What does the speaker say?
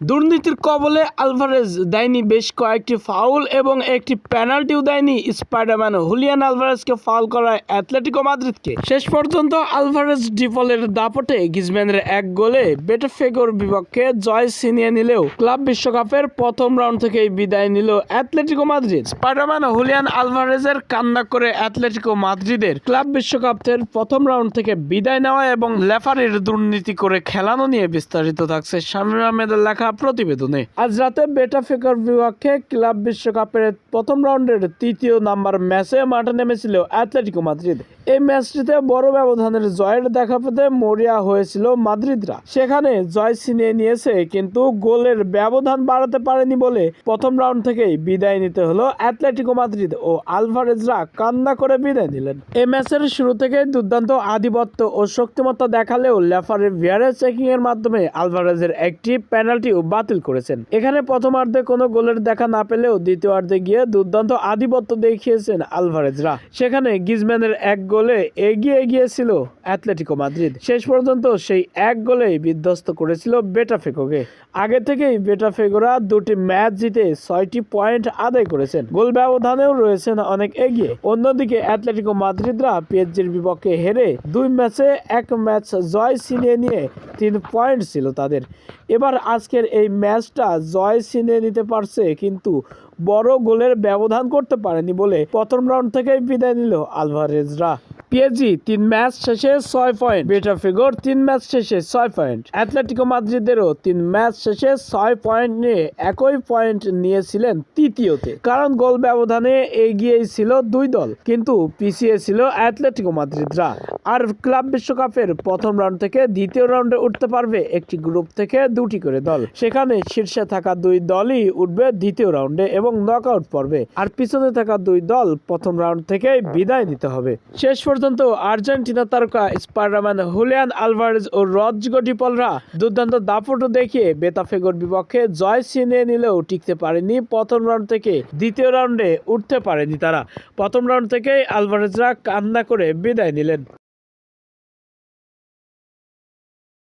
দুর্নীতির কবলে আলভারেজ দেয়নি বেশ কয়েকটি ফাউল এবং একটি পেনাল্টিও দেয়নি স্পাইডারম্যান হুলিয়ান আলভারেজকে ফাউল করায় অ্যাথলেটিকো মাদ্রিদকে। শেষ পর্যন্ত আলভারেজ ডিফলের দাপটে গিজম্যানের এক গোলে বেটাফেগোর বিপক্ষে জয় ছিনিয়ে নিলেও ক্লাব বিশ্বকাপের প্রথম রাউন্ড থেকেই বিদায় নিল অ্যাথলেটিকো মাদ্রিদ। স্পাইডারম্যান হুলিয়ান আলভারেজের কান্না করে অ্যাথলেটিকো মাদ্রিদের ক্লাব বিশ্বকাপের প্রথম রাউন্ড থেকে বিদায় নেওয়া এবং লেফারির দুর্নীতি করে খেলানো নিয়ে বিস্তারিত থাকছে শামির আহমেদের লেখা প্রতিবেদনে। আজ রাতে বেটাফেকার বিপক্ষে ক্লাব বিশ্বকাপের প্রথম রাউন্ডের তৃতীয় নাম্বার ম্যাচে মাঠে নেমেছিল অ্যাথলেটিকো মাদ্রিদ। এই ম্যাচটিতে বড় ব্যবধানের জয়ের দেখা পেতে মরিয়া হয়েছিল মাদ্রিদরা। সেখানে জয় ছিনিয়ে নিয়েছে, কিন্তু গোলের ব্যবধান বাড়াতে পারেনি বলে প্রথম রাউন্ড থেকেই বিদায় নিতে হলো অ্যাথলেটিকো মাদ্রিদ ও আলভারেজরা কান্না করে বিদায় নিলেন। এই ম্যাচের শুরু থেকে দুর্দান্ত আধিপত্য ও শক্তিমত্তা দেখালেও লেফারের ভিয়ারে চেকিং এর মাধ্যমে আলভারেজের একটি পেনাল্টিও বাতিল করেছেন। এখানে প্রথমার্ধে কোনো গোলের দেখা না পেলেও দ্বিতীয়ার্ধে গিয়ে দুর্দান্ত আধিপত্য দেখিয়েছেন আলভারেজরা। সেখানে গিজম্যানের এক গোলে এগিয়ে গিয়েছিল অ্যাথলেটিকো মাদ্রিদ। শেষ পর্যন্ত সেই এক গোলেই বিধ্বস্ত করেছিল বেটাফেকোকে আগে থেকেই বেটাফেগোরা দুটি ম্যাচ জিতে ছয়টি পয়েন্ট আদায় করেছেন। গোল ব্যবধানেও রয়েছেন অনেক এগিয়ে। অন্যদিকে অ্যাথলেটিকো মাদ্রিদরা পিএসজির বিপক্ষে হেরে দুই ম্যাচে এক ম্যাচ জয় ছিনিয়ে নিয়ে তিন পয়েন্ট ছিল তাদের। এবার আজকের এই ম্যাচটা জয় ছিনে নিতে পারছে, কিন্তু বড় গোলের ব্যবধান করতে পারেনি বলে প্রথম রাউন্ড থেকেই বিদায় নিল আলভারেজরা। পিএসজি তিন ম্যাচ শেষে ছয় পয়েন্ট বেটাফিগোর তিন ম্যাচ শেষে ছয় পয়েন্ট অ্যাথলেটিকো মাদ্রিদেরও তিন ম্যাচ শেষে ছয় পয়েন্ট নিয়ে একই পয়েন্ট নিয়েছিলেন তৃতীয়তে। কারণ গোল ব্যবধানে এগিয়েই ছিল দুই দল, কিন্তু পিছিয়ে ছিল অ্যাথলেটিকো মাদ্রিদরা আর ক্লাব বিশ্বকাপের প্রথম রাউন্ড থেকে দ্বিতীয় রাউন্ডে উঠতে পারবে একটি গ্রুপ থেকে দুটি করে দল। সেখানে শীর্ষে থাকা দুই দলই উঠবে দ্বিতীয় রাউন্ডে এবং নক আউট পর্বে। আর পিছনে থাকা দুই দল প্রথম রাউন্ড থেকে বিদায় নিতে হবে। শেষ পর্যন্ত আর্জেন্টিনা তারকা স্পাইডারম্যান হুলিয়ান আলভারেজ ও রজগো ডিপলরা দুর্দান্ত দাপটও দেখিয়ে বেতাফেগোর বিপক্ষে জয় ছিনিয়ে নিলেও টিকতে পারেনি প্রথম রাউন্ড থেকে দ্বিতীয় রাউন্ডে উঠতে পারেনি তারা। প্রথম রাউন্ড থেকেই আলভারেজরা কান্না করে বিদায় নিলেন।